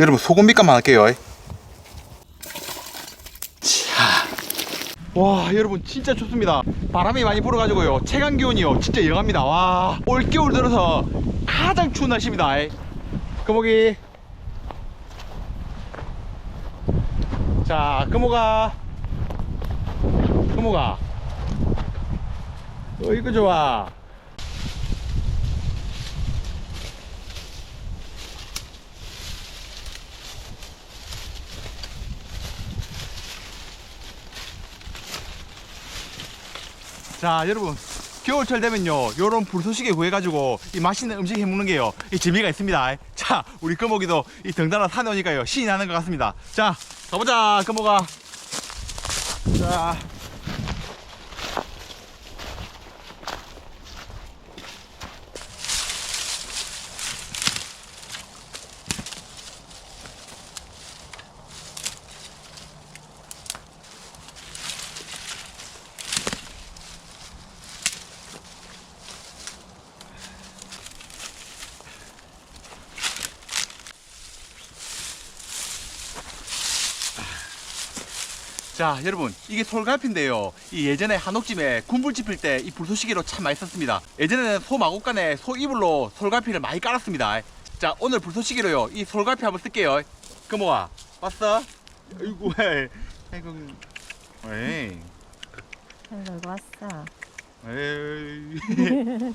여러분 소금 밑간만 할게요. 자. 와 여러분 진짜 춥습니다. 바람이 많이 불어가지고요. 체감 기온이요. 진짜 영합니다. 와 올겨울 들어서 가장 추운 날씨입니다. 금옥이. 자 금옥아. 금옥아. 어이구 좋아 자 여러분 겨울철 되면요 요런 불소식에 구해가지고 이 맛있는 음식 해먹는 게요 이 재미가 있습니다. 자 우리 금옥이도 이 덩달아 산에 오니까요 신이 나는 것 같습니다. 자 가보자 금옥아. 자 자 여러분 이게 솔갈피인데요. 이 예전에 한옥집에 군불 집힐 때이 불소시개로 참 많이 썼습니다. 예전에는 소 마곡간에 소 이불로 솔갈피를 많이 깔았습니다. 자 오늘 불소시개로요. 이 솔갈피 한번 쓸게요. 금호아 왔어? 아이고 왜? 아이고. 에이. 잘 놀고 왔어. 에이.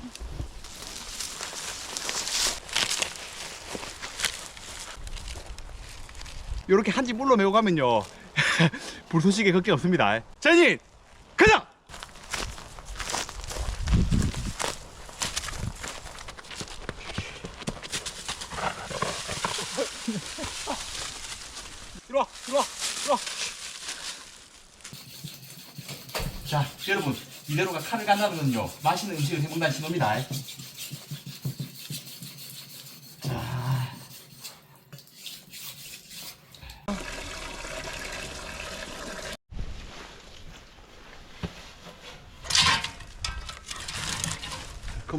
요렇게 한 집 물로 메고 가면요 불소식에 걱정 없습니다. 자이진 가자! 들어와 들어와 들어와. 자 여러분 이대로가 칼을 간다는 건요 맛있는 음식을 해먹는다는 신호입니다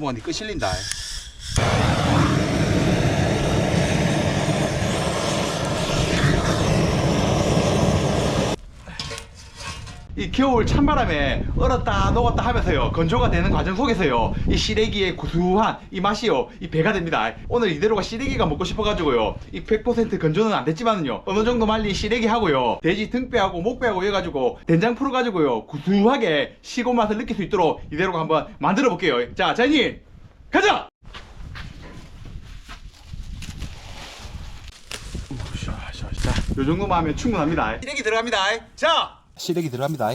그뭐 니꺼 실린다 겨울 찬바람에 얼었다 녹았다 하면서요 건조가 되는 과정 속에서요 이 시래기의 구수한 이 맛이요 이 배가 됩니다. 오늘 이대로가 시래기가 먹고 싶어가지고요 이 100% 건조는 안 됐지만은요 어느 정도 말린 시래기 하고요 돼지 등뼈하고 목뼈하고 해가지고 된장 풀어가지고요 구수하게 시고 맛을 느낄 수 있도록 이대로가 한번 만들어 볼게요. 자 자이님 가자! 자, 요 정도만 하면 충분합니다. 시래기 들어갑니다. 자, 시래기 들어갑니다.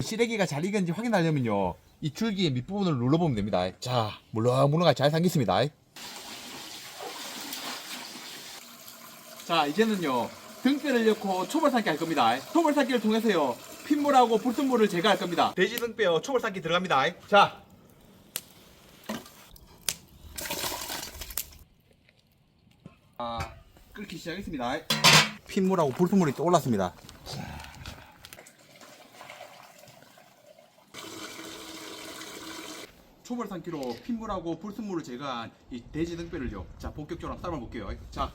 시래기가 잘 익은지 확인하려면요. 이 줄기의 밑부분을 눌러보면 됩니다. 자, 물렁물렁하게 잘 삼겼습니다. 자, 이제는요. 등뼈를 넣고 초벌 삶기 할 겁니다. 초벌 삶기를 통해서요. 핏물하고 불순물을 제거할 겁니다. 돼지 등뼈 초벌 삶기 들어갑니다. 자, 아, 끓기 시작했습니다. 핏물하고 불순물이 또 올랐습니다. 초벌 삼기로 핏물하고 불순물을 제거한 이 돼지 등뼈를요. 자, 본격적으로 한번 삶아 볼게요. 자.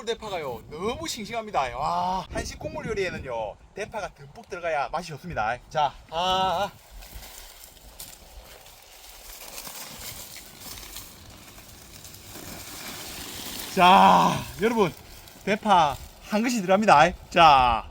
겨울 대파가요 너무 싱싱합니다. 와 한식 국물 요리에는요 대파가 듬뿍 들어가야 맛이 좋습니다. 자, 아, 아. 자, 여러분 대파 한 것이 들어갑니다. 자,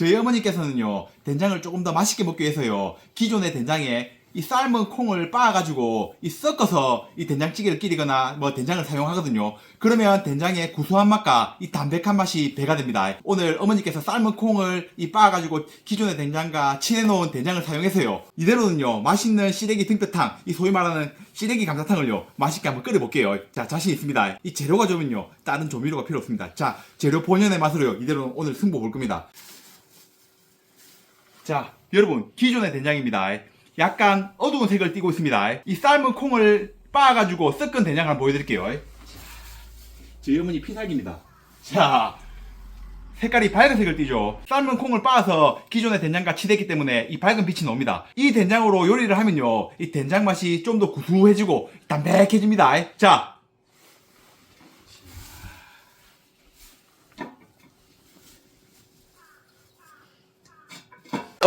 저희 어머니께서는요 된장을 조금 더 맛있게 먹기 위해서요 기존의 된장에 이 삶은 콩을 빻아가지고 이 섞어서 이 된장찌개를 끓이거나 뭐 된장을 사용하거든요. 그러면 된장의 구수한 맛과 이 담백한 맛이 배가 됩니다. 오늘 어머니께서 삶은 콩을 이 빻아가지고 기존의 된장과 칠해놓은 된장을 사용해서요 이대로는요 맛있는 시래기 등뼈탕 이 소위 말하는 시래기 감자탕을요 맛있게 한번 끓여볼게요. 자 자신 있습니다. 이 재료가 좋으면요 다른 조미료가 필요 없습니다. 자 재료 본연의 맛으로요 이대로 오늘 승부 볼 겁니다 자, 여러분, 기존의 된장입니다. 약간 어두운 색을 띠고 있습니다. 이 삶은 콩을 빻아가지고 섞은 된장을 한번 보여드릴게요. 저희 어머니 피살기입니다. 자, 색깔이 밝은 색을 띠죠. 삶은 콩을 빻아서 기존의 된장과 치댔기 때문에 이 밝은 빛이 나옵니다. 이 된장으로 요리를 하면요, 이 된장 맛이 좀 더 구수해지고 담백해집니다. 자,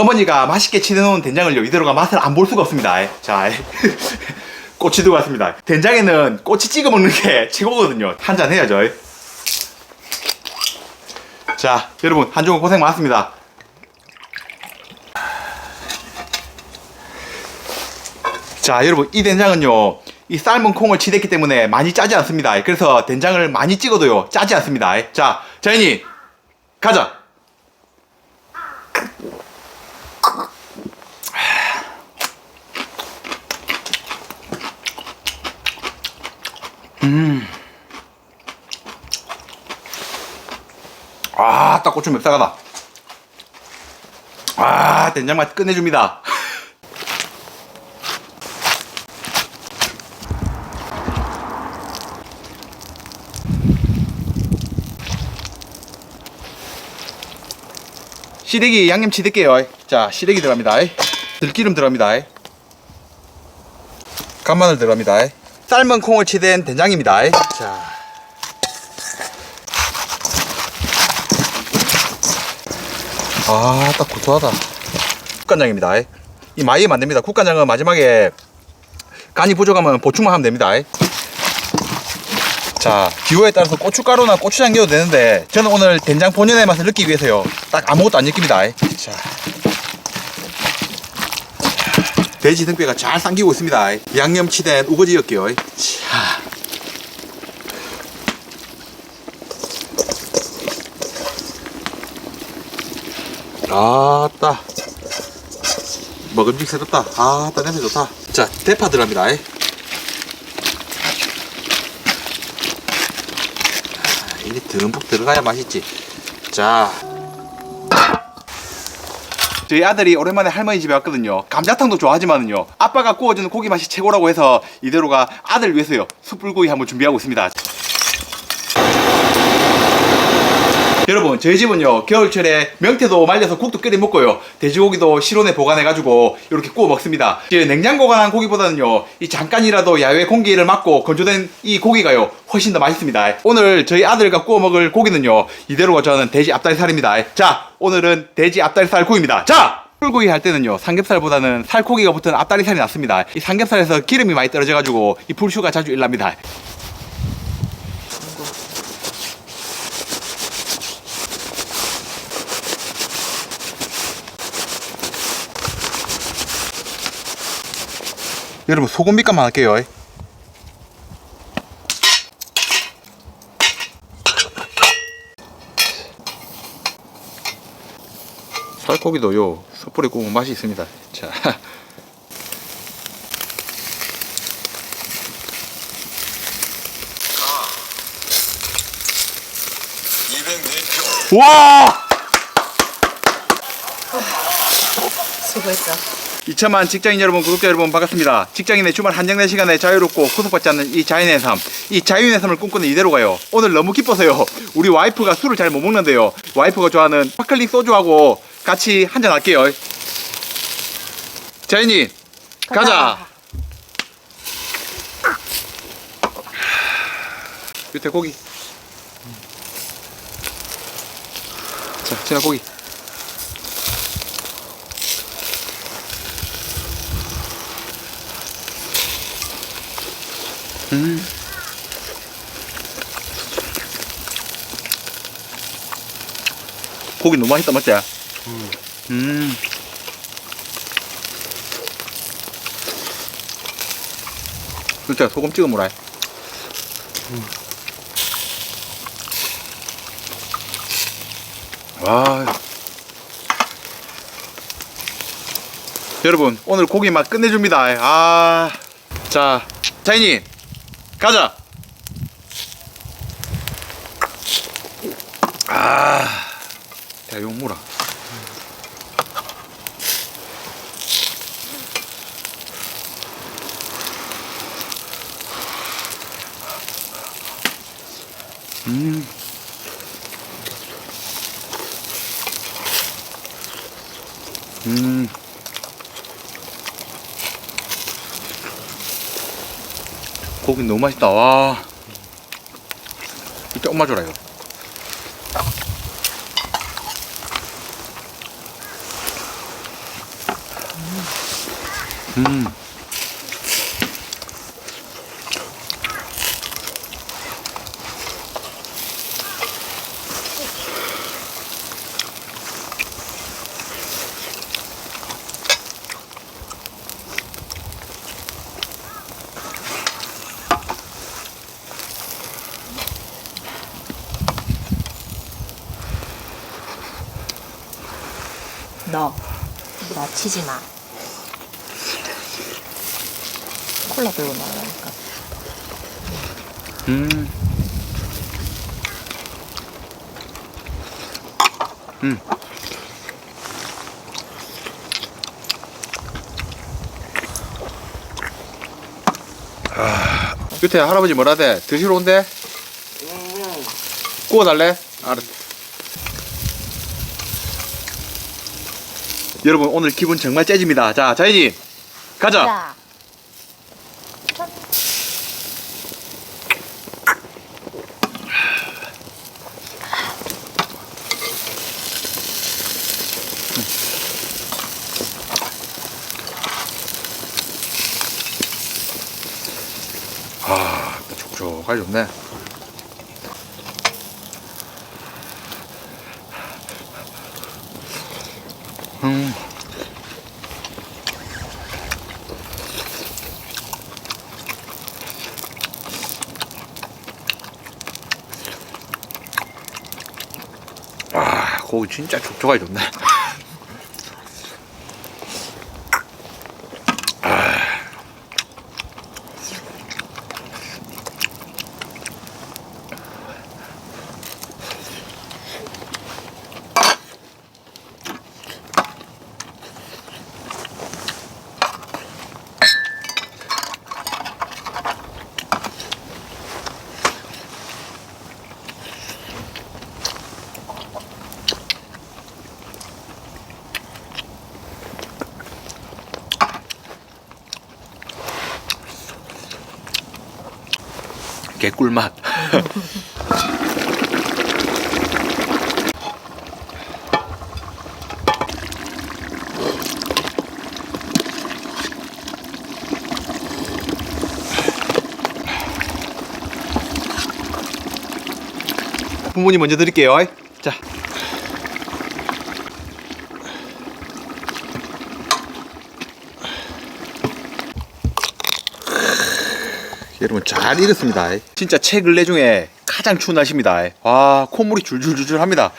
어머니가 맛있게 치대놓은 된장을요 이대로가 맛을 안 볼 수가 없습니다. 자, 꼬치 들고 왔습니다. 된장에는 꼬치 찍어 먹는 게 최고거든요. 한 잔 해야죠. 자, 여러분 한 주간 고생 많았습니다. 자, 여러분 이 된장은요. 이 삶은 콩을 치댔기 때문에 많이 짜지 않습니다. 그래서 된장을 많이 찍어도요 짜지 않습니다. 자, 자연이 가자. 아, 딱 고추 맵싸가다. 아, 된장 맛 끝내줍니다. 시래기 양념치 드게요. 자, 시래기 들어갑니다. 들기름 들어갑니다. 간마늘 들어갑니다. 삶은 콩을 치댄 된장입니다. 자. 아, 딱 구수하다. 국간장입니다. 이 마이에 만듭니다. 국간장은 마지막에 간이 부족하면 보충만 하면 됩니다. 자, 기호에 따라서 고춧가루나 고추장 넣어도 되는데 저는 오늘 된장 본연의 맛을 느끼기 위해서요. 딱 아무것도 안 느낍니다. 자. 돼지 등뼈가 잘 삼기고 있습니다. 양념치된 우거지였게요. 자. 아따 먹음직스럽다 아따 냄새 좋다 자 대파 들어갑니다 아, 이게 듬뿍 들어가야 맛있지 자 저희 아들이 오랜만에 할머니 집에 왔거든요. 감자탕도 좋아하지만은요 아빠가 구워주는 고기 맛이 최고라고 해서 이대로가 아들 위해서요 숯불구이 한번 준비하고 있습니다 여러분 저희 집은요 겨울철에 명태도 말려서 국도 끓여 먹고요. 돼지고기도 실온에 보관해가지고 이렇게 구워 먹습니다. 이제 냉장 보관한 고기보다는요 이 잠깐이라도 야외 공기를 막고 건조된 이 고기가요 훨씬 더 맛있습니다. 오늘 저희 아들과 구워 먹을 고기는요 이대로가 저는 돼지 앞다리살입니다. 자 오늘은 돼지 앞다리살 구이입니다. 자! 풀구이 할 때는요 삼겹살보다는 살코기가 붙은 앞다리살이 낫습니다. 이 삼겹살에서 기름이 많이 떨어져가지고 이 불슈가 자주 일납니다 여러분 소금 밑간만 할게요. 살코기도요 숯불에 구우면 맛이 있습니다. 자. 와! 수고했어. 2천만 직장인 여러분, 구독자 여러분 반갑습니다. 직장인의 주말 한정된 시간에 자유롭고 구속받지 않는 이 자연의 삶, 이 자유의 삶을 꿈꾸는 이대로 가요. 오늘 너무 기뻐서요. 우리 와이프가 술을 잘 못 먹는데요. 와이프가 좋아하는 스파클링 소주하고 같이 한잔 할게요. 자연이 가자. 밑에 고기. 자, 진아 고기. 음. 고기 너무 맛있다, 맞지? 음. 진짜 소금 찍어 먹으라. 와. 여러분, 오늘 고기 맛 끝내줍니다. 아. 자, 자인이, 가자. 고기 너무 맛있다. 와. 이때 엄마 줘라 이거. 음. 너. 놓치지 마. 콜라 들고 나가니까. 음. 음. 아, 끝에 할아버지 뭐라 대? 드시러 온대? 구워달래? 알았어. 여러분 오늘 기분 정말 째집니다. 자, 자이님 가자. 자. 아, 촉촉하게 좋네. 고기 진짜 촉촉하게 좋네. 개꿀맛. 부모님 먼저 드릴게요. 자. 여러분 잘 익었습니다. 진짜 최근래 중에 가장 추운 날씨입니다. 와 콧물이 줄줄줄줄 합니다.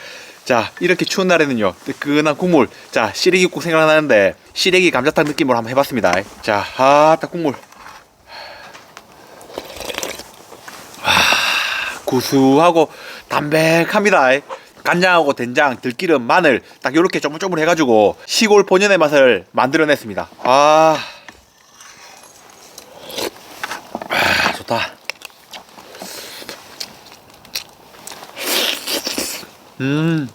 자 이렇게 추운 날에는요 뜨끈한 국물 자 시래기 국 생각나는데 시래기 감자탕 느낌으로 한번 해봤습니다. 자 아따 국물 와 구수하고 담백합니다. 간장하고 된장, 들기름, 마늘 딱 이렇게 쪼물쪼물 해가지고 시골 본연의 맛을 만들어냈습니다. 아, 아 좋다. 음.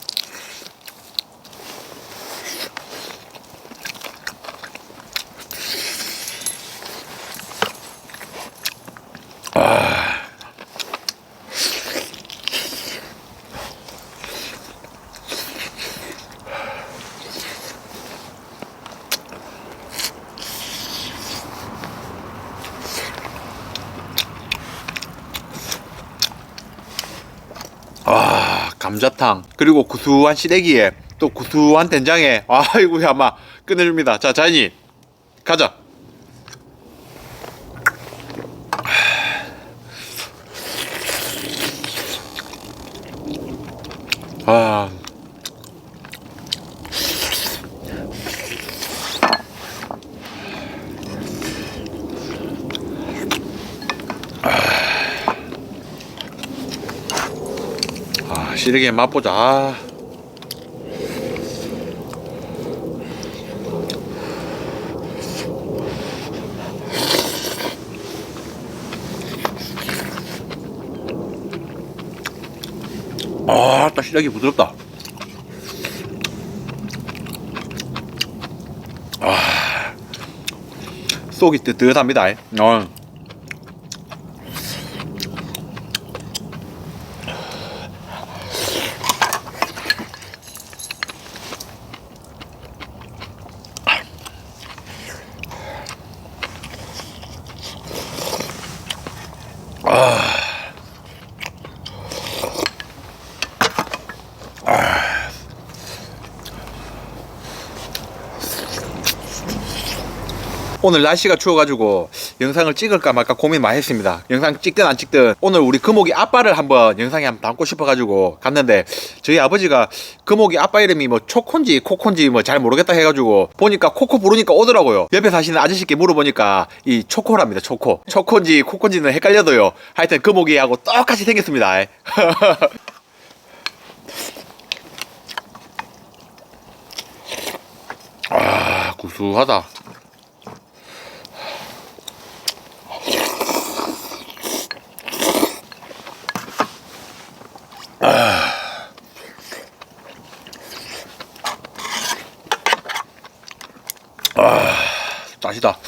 감자탕 그리고 구수한 시래기에 또 구수한 된장에 아이고야 막 끝내줍니다. 자 자연이 가자. 아. 아, 시래기 맛보자. 아. 아, 딱 시래기 부드럽다. 아, 속이 뜨뜻합니다. 어. 오늘 날씨가 추워가지고 영상을 찍을까 말까 고민 많이 했습니다. 영상 찍든 안 찍든 오늘 우리 금옥이 아빠를 한번 영상에 한번 담고 싶어가지고 갔는데 저희 아버지가 금옥이 아빠 이름이 뭐 초콘지 코콘지 뭐 잘 모르겠다 해가지고 보니까 코코 부르니까 오더라고요. 옆에 사시는 아저씨께 물어보니까 이 초코랍니다. 초코. 초콘지 코콘지는 헷갈려도요. 하여튼 금옥이하고 똑같이 생겼습니다. 아 구수하다. 맛이다.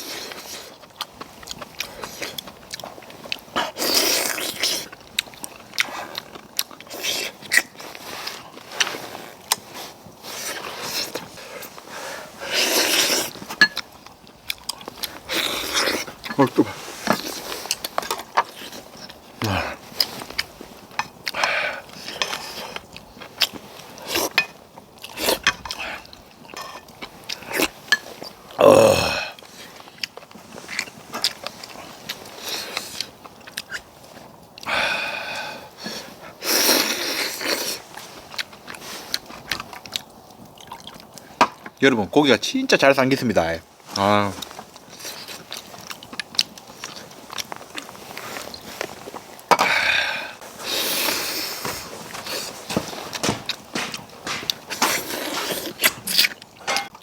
어, 뜨 여러분 고기가 진짜 잘 삼겼습니다. 아.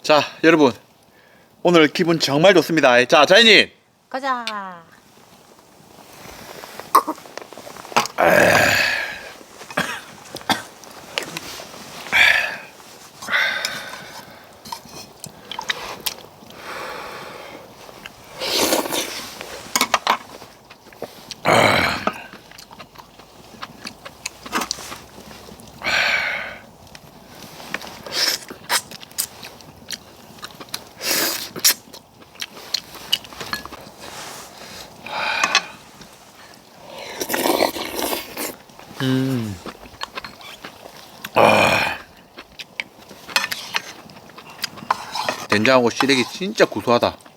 자, 여러분. 오늘 기분 정말 좋습니다. 자, 자연님. 가자. 된장하고 시래기 진짜 구수하다.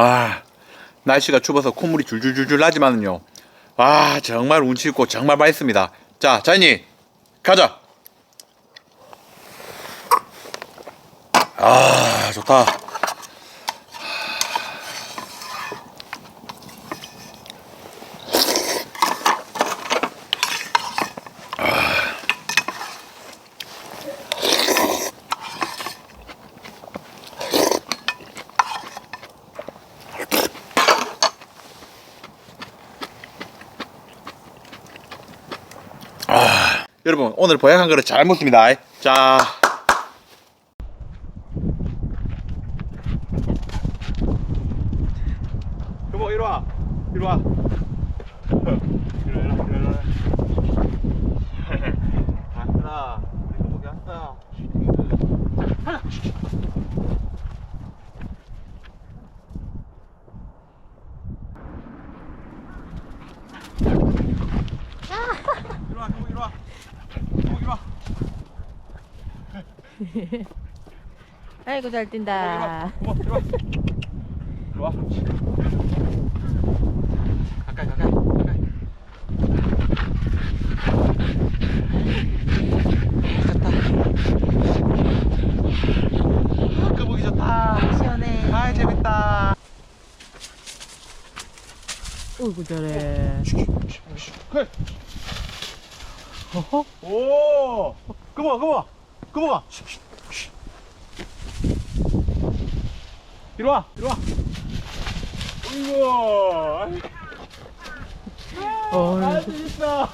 아, 날씨가 추워서 콧물이 줄줄줄줄 나지만은요. 아, 정말 운치 있고 정말 맛있습니다. 자, 자연이 가자. 아, 좋다. 오늘 보약한 그릇 잘 먹습니다. 자. 여보 이리 와. 이리 와. 이리 와, 이리 와, 이리 와. 왔다. 우리 거기 왔다. 하나. 이리 와, 거기 이리 와. 거기 이리 와. 아이고 잘 뛴다. 어머, 이리 와. 이리 와. 가까이, 가까이, 가까이. 좋다. 아, 끄보기 좋다. 시원해. 아이, 재밌다. 어이구 잘해. 그래. 오, 끄보, 끄보, 끄보가. 이리 와, 이리 와. 어이구. 어이. 할수 있어.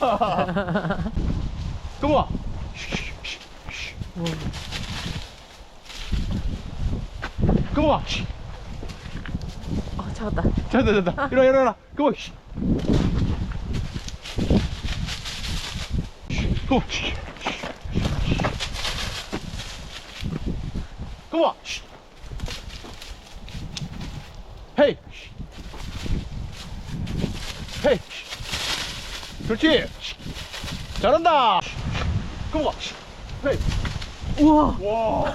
끄보. 끄보. 어 잡았다. 됐다, 됐다. 이리 와, 이리 와. 끄보. 끄보. 끄보. 헤이. 헤이. 그렇지. 잘한다. 끄보. 헤이. 우와. 와.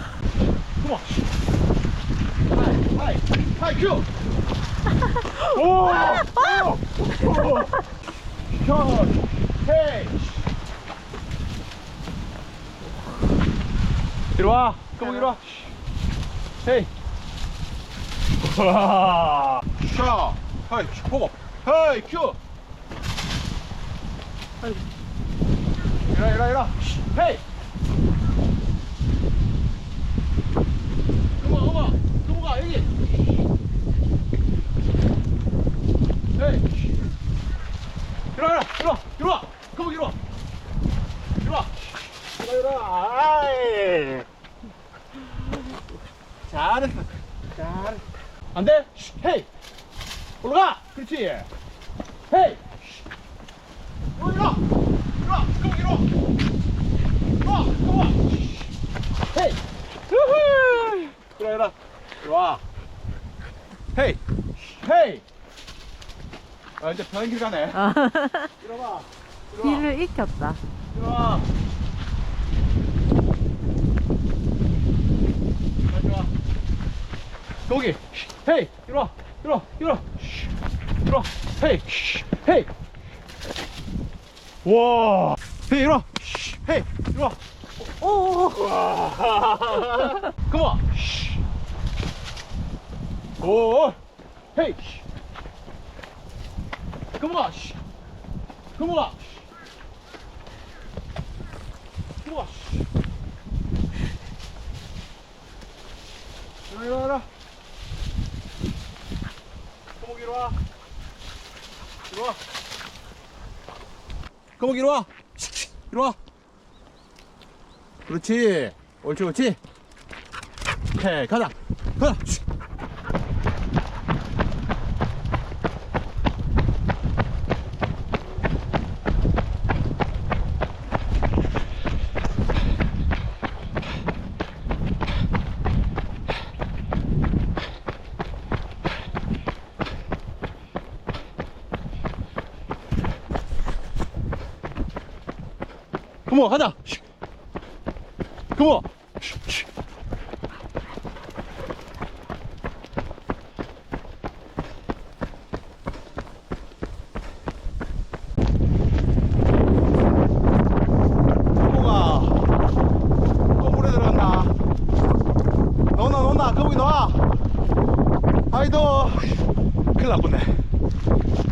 끄보. 하이, 하이, 하이, 큐. 오. 오. 헤이. 이리 와. 끄보 이리 와. 헤이. 와. 샷. 헤이, 보고. 헤이, 큐. 이리 와, 이리 와. 헤이. 그거, 그거. 그거가 여기. 헤이. 그거 이리 와. 이리 와. 이리 와, 이리 와. 아이. 잘했어. 안 돼? 헤이. 올라가. 그렇지. 헤이. 그거 이리 와. 이리 와. 그거 와. 헤이. 우후. 이리 와, 이리 와. 이리 와. 헤이. 헤이. 아, 이제 편한 길 가네. 아. 이리 와. 길을 익혔다. 이리 와. 이리 와. 거기. 헤이. 이리 와. 이리 와. 이리 와. 이리 와. 헤이. 헤이. 와. 헤이, 이리 와. 헤이. 이리 와. 오. 와. 컴온. 오. 헤이. 컴온. 컴온. 컴온. 이리 와, 이리 와, 이리 와. 거북이 이리 와. 이리 와. 거북이 이리 와. 이리 와. 그렇지. 옳지, 옳지. 오케이, 가자. 가자. 그모 가자. 너와. 아이도 큰일 났겠네.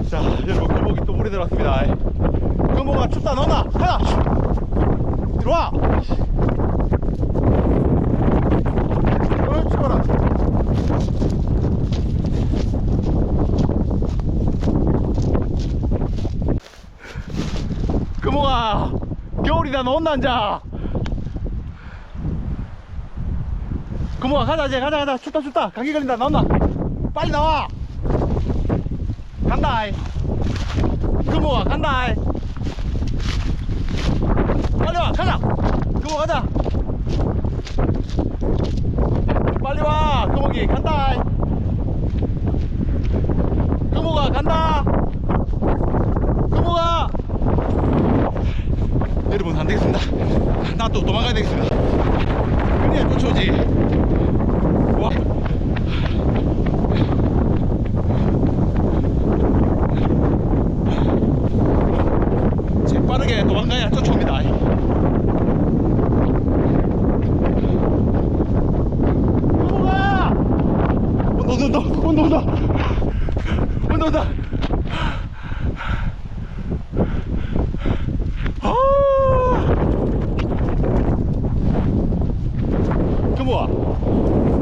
자 여러분 거북이 또 물에 들어왔습니다. 거북아 춥다 너나 하나. 들어와. 금호가 겨울이 개울이 다 나온다 앉아. 금호가 가자 이제 가자 가자. 춥다 춥다. 감기 걸린다 나온다 빨리 나와. 간다 이. 금호가 간다 이 빨리 와 가자 금호 가자 빨리 와 금호기 간다 이 금호가 간다 금호가 여러분 안 되겠습니다 나 또 도망가야 되겠습니다 그래야 쫓아오지 와 재빠르게 도망가야 쫓아옵니다. 금호가 온다 온다 온다. 온다 온다. 온다 아! 금호아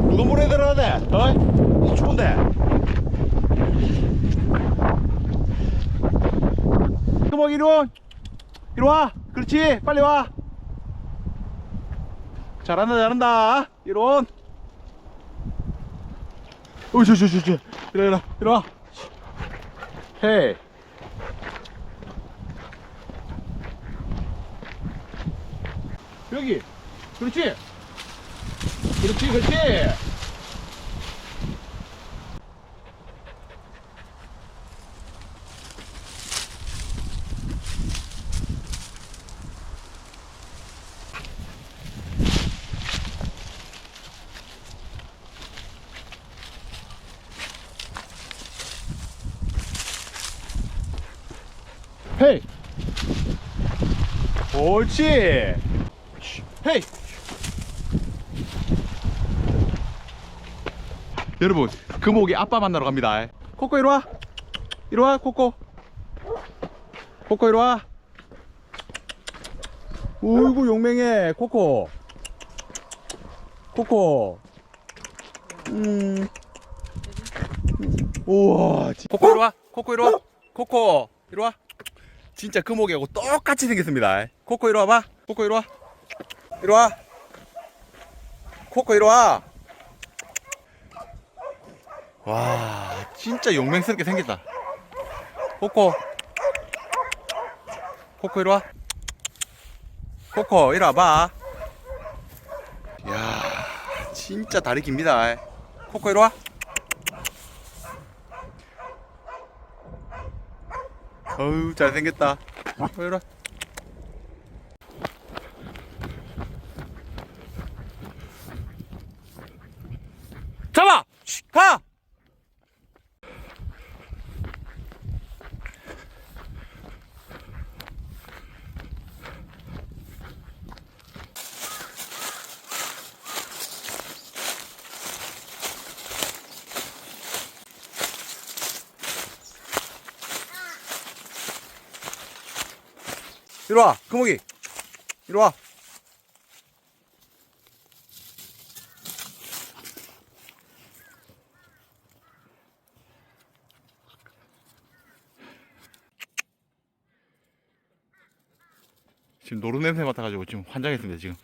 누가 물에 들어야 돼? 어? 이 추운데. 와 이리 와. 그렇지. 빨리 와. 잘한다 잘한다. 이리 와 어이 저저저저 이리 와 이리 와. 헤이. 여기. 그렇지. 그렇지 그렇지 헤이 옳지. 쉿, 헤이. 여러분 금옥이 아빠 만나러 갑니다. 코코 이리 와. 이리 와 코코. 코코 이리와. 어이구 용맹해 코코. 코코. 음. 우와 지- 코코 이리 와. 코코 이리 와. 코코 이리 와 진짜 금옥이하고 똑같이 생겼습니다. 코코 이리 와 봐. 코코 이리 와. 이리 와. 코코 이리 와. 와 진짜 용맹스럽게 생겼다. 코코. 코코 이리 와. 코코 이리 와봐. 이야 진짜 다리 깁니다. 코코 이리 와 어우 잘생겼다 이리 와 잡아! 쉿, 가! 이리 와, 금옥이. 이리 와. 지금 노루 냄새 맡아가지고 지금 환장했습니다, 지금.